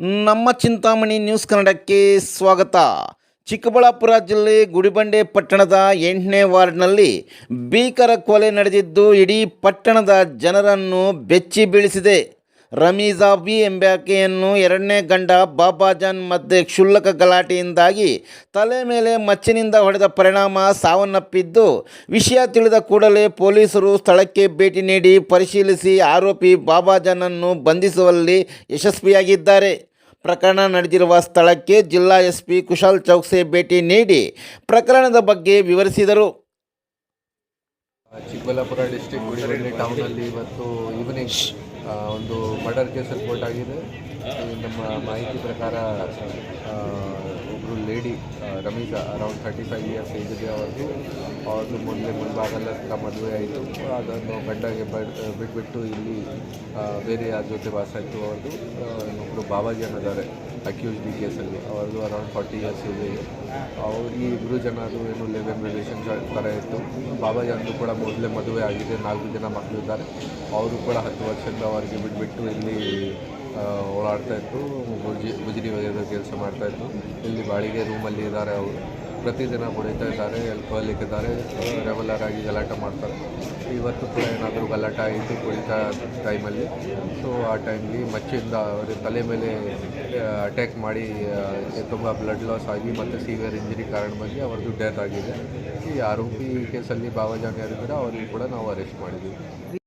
ನಮ್ಮ ಚಿಂತಾಮಣಿ ನ್ಯೂಸ್ ಕನ್ನಡಕ್ಕೆ ಸ್ವಾಗತ. ಚಿಕ್ಕಬಳ್ಳಾಪುರ ಜಿಲ್ಲೆ ಗುಡಿಬಂಡೆ ಪಟ್ಟಣದ ಎಂಟನೇ ವಾರ್ಡ್ನಲ್ಲಿ ಭೀಕರ ಕೊಲೆ ನಡೆದಿದ್ದು ಇಡೀ ಪಟ್ಟಣದ ಜನರನ್ನು ಬೆಚ್ಚಿ ಬೀಳಿಸಿದೆ ರಮೀಜಾಬಿ ಎಂಬಾಕೆಯನ್ನು ಎರಡನೇ ಗಂಡ ಬಾಬಾಜಾನ್ ಮಧ್ಯೆ ಕ್ಷುಲ್ಲಕ ಗಲಾಟೆಯಿಂದಾಗಿ ತಲೆ ಮೇಲೆ ಮಚ್ಚಿನಿಂದ ಹೊಡೆದ ಪರಿಣಾಮ ಸಾವನ್ನಪ್ಪಿದ್ದು ವಿಷಯ ತಿಳಿದ ಕೂಡಲೇ ಪೊಲೀಸರು ಸ್ಥಳಕ್ಕೆ ಭೇಟಿ ನೀಡಿ ಪರಿಶೀಲಿಸಿ ಆರೋಪಿ ಬಾಬಾಜಾನನ್ನು ಬಂಧಿಸುವಲ್ಲಿ ಯಶಸ್ವಿಯಾಗಿದ್ದಾರೆ. ಪ್ರಕರಣ ನಡೆದಿರುವ ಸ್ಥಳಕ್ಕೆ ಜಿಲ್ಲಾ ಎಸ್ ಪಿ ಕುಶಾಲ್ ಚೌಕ್ಸೆ ಭೇಟಿ ನೀಡಿ ಪ್ರಕರಣದ ಬಗ್ಗೆ ವಿವರಿಸಿದರು. ಚಿಕ್ಕಬಳ್ಳಾಪುರ ಡಿಸ್ಟಿಕ್ ಟೌನ್ ಟೌನಲ್ಲಿ ಇವತ್ತು ಈವ್ನಿಂಗ್ ಒಂದು ಮರ್ಡರ್ ಕೇಸ್ ರಿಪೋರ್ಟ್ ಆಗಿದೆ. ನಮ್ಮ ಮಾಹಿತಿ ಪ್ರಕಾರ lady Rameeza around thirty five years age ಇದೆ ಅವ್ರದ್ದು ಅವ್ರದ್ದು ಮುಂದೆ ಮುಂಭಾಗಲ್ಲ ಹತ್ರ ಮದುವೆ ಆಯಿತು. ಅದನ್ನು ಗಂಡಗೆ ಬಡ್ ಬಿಟ್ಬಿಟ್ಟು ಇಲ್ಲಿ ಬೇರೆ ಯಾರ ಜೊತೆ ವಾಸ ಆಯಿತು ಅವ್ರದ್ದು ಇನ್ನೊಬ್ಬರು ಬಾಬಾಜಿ ಅನ್ನೋದಾರೆ ಅಕ್ಯೂಸ್ ಡಿ ಕೇಸಲ್ಲಿ ಅವ್ರದ್ದು ಅರೌಂಡ್ ಫಾರ್ಟಿ ಇಯರ್ಸ್ ಇದೆ ಅವ್ರು ಈ ಇಬ್ಬರು ಜನರು ಏನು ಲಿವ್ ರಿಲೇಷನ್ ಥರ ಇತ್ತು. ಬಾಬಾಜಿ ಅಂದು ಕೂಡ ಮೊದಲೇ ಮದುವೆ ಆಗಿದೆ. ನಾಲ್ಕು ಜನ ಮಕ್ಕಳು ಇದ್ದಾರೆ. ಅವರು ಕೂಡ ಹತ್ತು ವರ್ಷದಿಂದ ಅವರಿಗೆ ಬಿಟ್ಬಿಟ್ಟು ಇಲ್ಲಿ ಓಡಾಡ್ತಾ ಇತ್ತು. ಗುಜಿ ಗುಜರಿ ಒಗೆಯೋದು ಕೆಲಸ ಮಾಡ್ತಾ ಇತ್ತು. ಇಲ್ಲಿ ಬಾಡಿಗೆ ರೂಮಲ್ಲಿ ಇದ್ದಾರೆ ಅವರು. ಪ್ರತಿದಿನ ಕುಡಿತಾ ಇದ್ದಾರೆ ಆಲ್ಕೋಹಾಲಿಕ್ ಇದ್ದಾರೆ ರೆಗ್ಯುಲರ್ ಆಗಿ ಗಲಾಟೆ ಮಾಡ್ತಾರೆ. ಇವತ್ತು ಕೂಡ ಏನಾದರೂ ಗಲಾಟೆ ಆಯಿತು ಕುಡಿತಾ ಟೈಮಲ್ಲಿ ಸೊ ಆ ಟೈಮ್ಲಿ ಮಚ್ಚಿಂದ ಅವರ ತಲೆ ಮೇಲೆ ಅಟ್ಯಾಕ್ ಮಾಡಿ ತುಂಬ ಬ್ಲಡ್ ಲಾಸ್ ಆಗಿ ಮತ್ತು ಸಿವಿಯರ್ ಇಂಜರಿ ಕಾರಣವಾಗಿ ಅವ್ರದ್ದು ಡೆತ್ ಆಗಿದೆ. ಈ ಆರೋಪಿ ಕೇಸಲ್ಲಿ ಬಾಬಾಜಾನ್ ಯಾರಿದ್ದಾರೆ ಅವ್ರಿಗೆ ಕೂಡ ನಾವು ಅರೆಸ್ಟ್ ಮಾಡಿದ್ದೀವಿ.